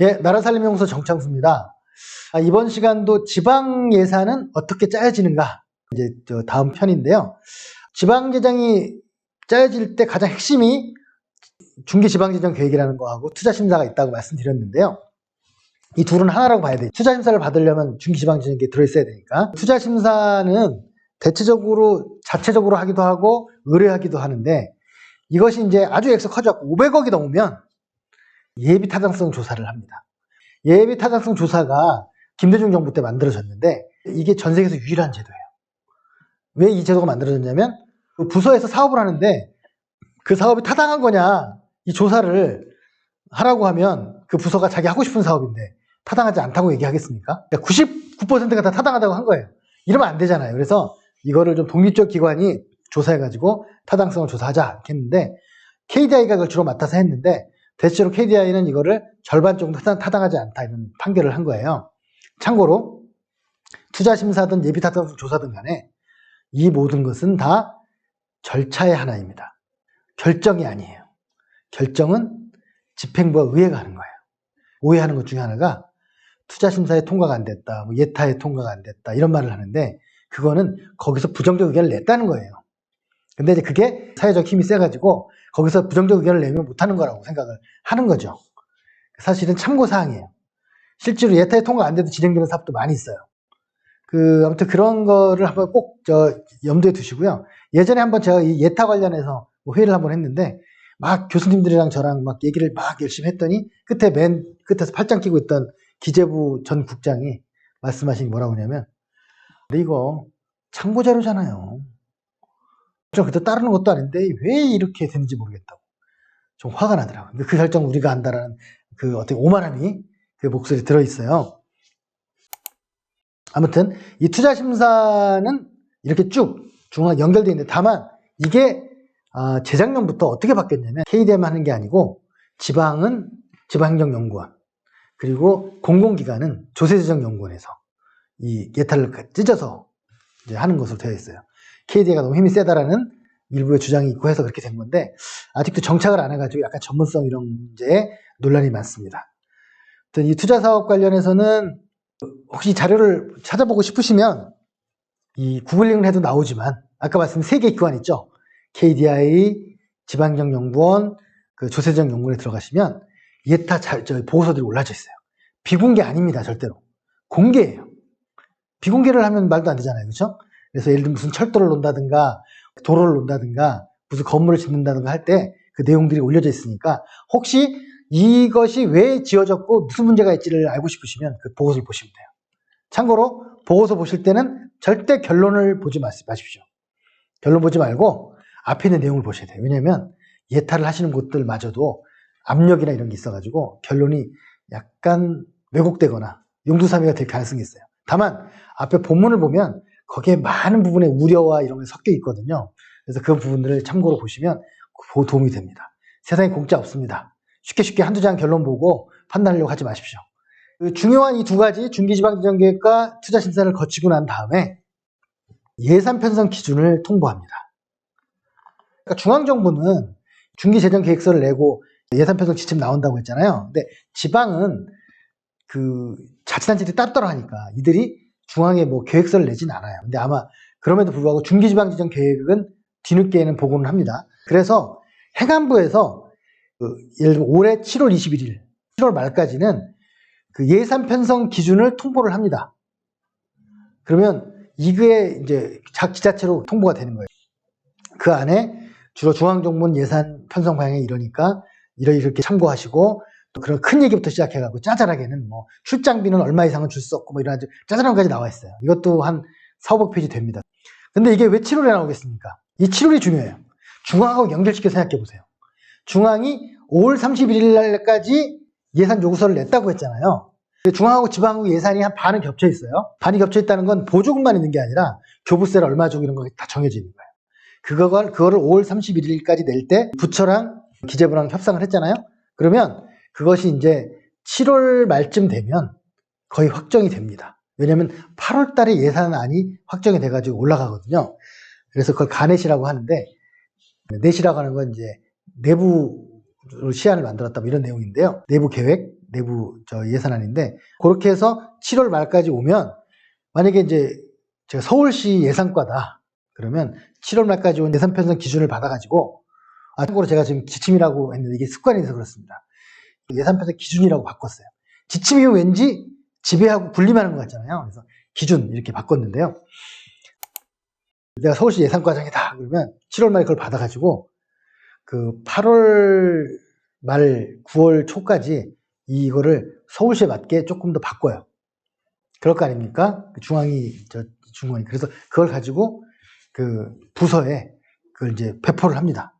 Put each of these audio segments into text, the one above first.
예, 나라 살림연구소 정창수입니다. 아, 이번 시간도 지방 예산은 어떻게 짜여지는가? 이제 저 다음 편인데요. 지방 재정이 짜여질 때 가장 핵심이 중기 지방 재정 계획이라는 거하고 투자 심사가 있다고 말씀드렸는데요. 이 둘은 하나라고 봐야 돼요. 투자 심사를 받으려면 중기 지방 재정 계획 들어 있어야 되니까. 투자 심사는 대체적으로 자체적으로 하기도 하고 의뢰하기도 하는데 이것이 이제 아주 액수 커져갖고 500억이 넘으면 예비 타당성 조사를 합니다. 예비 타당성 조사가 김대중 정부 때 만들어졌는데 이게 전 세계에서 유일한 제도예요. 왜 이 제도가 만들어졌냐면 그 부서에서 사업을 하는데 그 사업이 타당한 거냐 이 조사를 하라고 하면 그 부서가 자기 하고 싶은 사업인데 타당하지 않다고 얘기하겠습니까? 99%가 다 타당하다고 한 거예요. 이러면 안 되잖아요. 그래서 이거를 좀 독립적 기관이 조사해가지고 타당성을 조사하자 했는데 KDI가 그걸 주로 맡아서 했는데 대체로 KDI는 이거를 절반 정도 타당, 타당하지 않다 이런 판결을 한 거예요. 참고로 투자심사든 예비타당성 조사든 간에 이 모든 것은 다 절차의 하나입니다. 결정이 아니에요. 결정은 집행부와 의회가 하는 거예요. 오해하는 것 중에 하나가 투자심사에 통과가 안 됐다, 뭐 예타에 통과가 안 됐다 이런 말을 하는데 그거는 거기서 부정적 의견을 냈다는 거예요. 근데 이제 그게 사회적 힘이 세가지고 거기서 부정적 의견을 내면 못하는 거라고 생각을 하는 거죠. 사실은 참고사항이에요. 실제로 예타에 통과 안 돼도 진행되는 사업도 많이 있어요. 그, 아무튼 그런 거를 한번 꼭 저 염두에 두시고요. 예전에 한번 제가 이 예타 관련해서 뭐 회의를 한번 했는데 막 교수님들이랑 저랑 막 얘기를 막 열심히 했더니 끝에 맨 끝에서 팔짱 끼고 있던 기재부 전 국장이 말씀하신 게 뭐라고 하냐면 이거 참고 자료잖아요. 저 그때 따르는 것도 아닌데 왜 이렇게 되는지 모르겠다고. 좀 화가 나더라고요. 근데 그 결정 우리가 안다라는 그 어떻게 오만함이 그 목소리 들어 있어요. 아무튼 이 투자 심사는 이렇게 쭉 중앙 연결되어 있는데 다만 이게 아, 재작년부터 어떻게 바뀌었냐면 KDM 하는 게 아니고 지방은 지방행정연구원 그리고 공공기관은 조세재정연구원에서 이 예타를 찢어서 이제 하는 것으로 되어 있어요. KD가 너무 힘이 세다라는 일부의 주장이 있고 해서 그렇게 된 건데 아직도 정착을 안 해가지고 약간 전문성 이런 문제에 논란이 많습니다. 이 투자 사업 관련해서는 혹시 자료를 찾아보고 싶으시면 이 구글링을 해도 나오지만 아까 말씀드린 세 개 기관 있죠. KDI, 지방정연구원, 그 조세정연구원에 들어가시면 예타 자, 저 보고서들이 올라져 있어요. 비공개 아닙니다, 절대로. 공개예요. 비공개를 하면 말도 안 되잖아요, 그렇죠? 그래서 예를 들면 무슨 철도를 논다든가 도로를 논다든가 무슨 건물을 짓는다든가 할 때 그 내용들이 올려져 있으니까 혹시 이것이 왜 지어졌고 무슨 문제가 있지를 알고 싶으시면 그 보고서를 보시면 돼요. 참고로 보고서 보실 때는 절대 결론을 보지 마십시오. 결론 보지 말고 앞에 있는 내용을 보셔야 돼요. 왜냐하면 예타를 하시는 곳들마저도 압력이나 이런 게 있어가지고 결론이 약간 왜곡되거나 용두사미가 될 가능성이 있어요. 다만 앞에 본문을 보면 거기에 많은 부분의 우려와 이런 게 섞여 있거든요. 그래서 그 부분들을 참고로 보시면 도움이 됩니다. 세상에 공짜 없습니다. 쉽게 쉽게 한두 장 결론 보고 판단하려고 하지 마십시오. 그 중요한 이 두 가지 중기지방재정계획과 투자심사를 거치고 난 다음에 예산 편성 기준을 통보합니다. 그러니까 중앙정부는 중기재정계획서를 내고 예산 편성 지침 나온다고 했잖아요. 근데 지방은 그 자치단체들이 따로따로 하니까 이들이 중앙에 뭐 계획서를 내진 않아요. 근데 아마 그럼에도 불구하고 중기지방지정 계획은 뒤늦게는 보고는 합니다. 그래서 행안부에서 그 예를 들면 올해 7월 21일, 7월 말까지는 그 예산 편성 기준을 통보를 합니다. 그러면 이게 이제 지자체로 통보가 되는 거예요. 그 안에 주로 중앙정부는 예산 편성 방향이 이러니까 이렇게 참고하시고 또 그런 큰 얘기부터 시작해가지고 짜잘하게는 뭐 출장비는 얼마 이상은 줄 수 없고 뭐 이런 아주 짜잘한 것까지 나와 있어요. 이것도 한 4, 500페이지 됩니다. 근데 이게 왜 7월에 나오겠습니까? 이 7월이 중요해요. 중앙하고 연결시켜 생각해 보세요. 중앙이 5월 31일 날까지 예산 요구서를 냈다고 했잖아요. 중앙하고 지방하고 예산이 한 반은 겹쳐 있어요. 반이 겹쳐 있다는 건 보조금만 있는 게 아니라 교부세를 얼마 주고 이런 거 다 정해져 있는 거예요. 그걸, 그거를 5월 31일까지 낼 때 부처랑 기재부랑 협상을 했잖아요. 그러면 그것이 이제 7월 말쯤 되면 거의 확정이 됩니다. 왜냐하면 8월 달에 예산안이 확정이 돼가지고 올라가거든요. 그래서 그걸 가넷이라고 하는데, 넷이라고 하는 건 이제 내부 시안을 만들었다 뭐 이런 내용인데요. 내부 계획, 내부 저 예산안인데 그렇게 해서 7월 말까지 오면 만약에 이제 제가 서울시 예산과다 그러면 7월 말까지 온 예산 편성 기준을 받아가지고 아 참고로 제가 지금 지침이라고 했는데 이게 습관이 돼서 그렇습니다. 예산 편성 기준이라고 바꿨어요. 지침이 왠지 지배하고 분리하는 것 같잖아요. 그래서 기준 이렇게 바꿨는데요. 내가 서울시 예산과장이다 그러면 7월 말에 그걸 받아가지고 그 8월 말 9월 초까지 이거를 서울시에 맞게 조금 더 바꿔요. 그럴 거 아닙니까? 그 중앙이 저 중앙이 그래서 그걸 가지고 그 부서에 그걸 이제 배포를 합니다.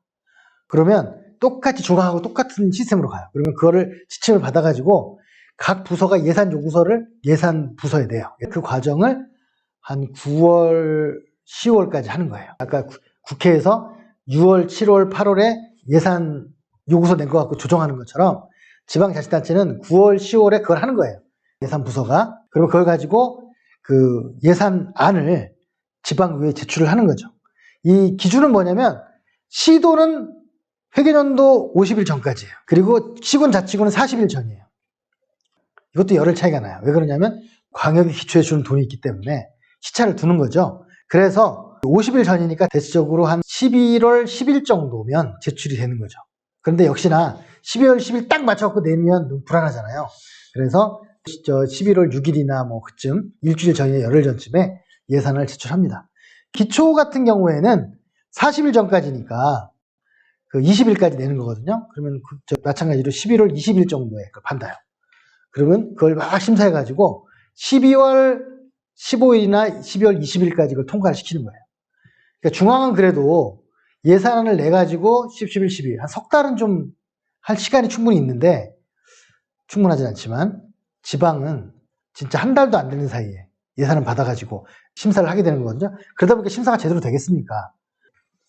그러면 똑같이 중앙하고 똑같은 시스템으로 가요. 그러면 그거를 지침을 받아가지고 각 부서가 예산 요구서를 예산 부서에 내요. 그 과정을 한 9월, 10월까지 하는 거예요. 아까 구- 국회에서 6월, 7월, 8월에 예산 요구서 낸 거 갖고 조정하는 것처럼 지방자치단체는 9월, 10월에 그걸 하는 거예요. 예산 부서가. 그러면 그걸 가지고 그 예산안을 지방의회에 제출을 하는 거죠. 이 기준은 뭐냐면 시도는 회계년도 50일 전까지예요. 그리고 시군 자치구는 40일 전이에요. 이것도 열흘 차이가 나요. 왜 그러냐면 광역이 기초에 주는 돈이 있기 때문에 시차를 두는 거죠. 그래서 50일 전이니까 대체적으로 한 11월 10일 정도면 제출이 되는 거죠. 그런데 역시나 12월 10일 딱 맞춰갖고 내면 너무 불안하잖아요. 그래서 저 11월 6일이나 뭐 그쯤 일주일 전이나 열흘 전쯤에 예산을 제출합니다. 기초 같은 경우에는 40일 전까지니까 그 20일까지 내는 거거든요. 그러면 그- 저 마찬가지로 11월 20일 정도에 그걸 판다요. 그러면 그걸 막 심사해가지고 12월 15일이나 12월 20일까지 그걸 통과를 시키는 거예요. 그러니까 중앙은 그래도 예산안을 내가지고 10, 11, 12, 한 석 달은 좀 할 시간이 충분히 있는데 충분하진 않지만 지방은 진짜 한 달도 안 되는 사이에 예산을 받아가지고 심사를 하게 되는 거거든요. 그러다 보니까 심사가 제대로 되겠습니까?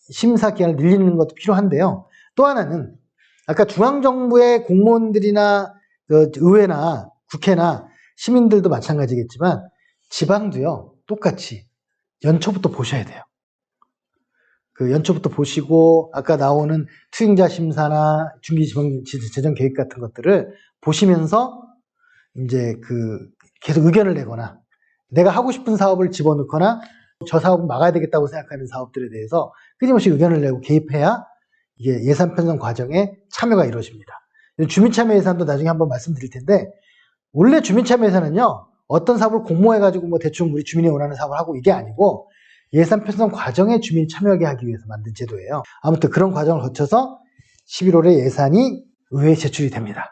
심사 기간을 늘리는 것도 필요한데요. 또 하나는 아까 중앙정부의 공무원들이나 그 의회나 국회나 시민들도 마찬가지겠지만 지방도요 똑같이 연초부터 보셔야 돼요. 그 연초부터 보시고 아까 나오는 투행자 심사나 중기 지방 재정 계획 같은 것들을 보시면서 이제 그 계속 의견을 내거나 내가 하고 싶은 사업을 집어넣거나 저 사업은 막아야 되겠다고 생각하는 사업들에 대해서 끊임없이 의견을 내고 개입해야 이게 예산 편성 과정에 참여가 이루어집니다. 주민참여 예산도 나중에 한번 말씀드릴 텐데 원래 주민참여 예산은요 어떤 사업을 공모해가지고 뭐 대충 우리 주민이 원하는 사업을 하고 이게 아니고 예산 편성 과정에 주민이 참여하게 하기 위해서 만든 제도예요. 아무튼 그런 과정을 거쳐서 11월에 예산이 의회에 제출이 됩니다.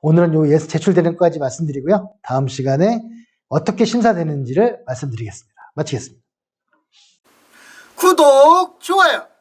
오늘은 요 예산 제출되는 것까지 말씀드리고요. 다음 시간에 어떻게 심사되는지를 말씀드리겠습니다. 마치겠습니다. 구독, 좋아요.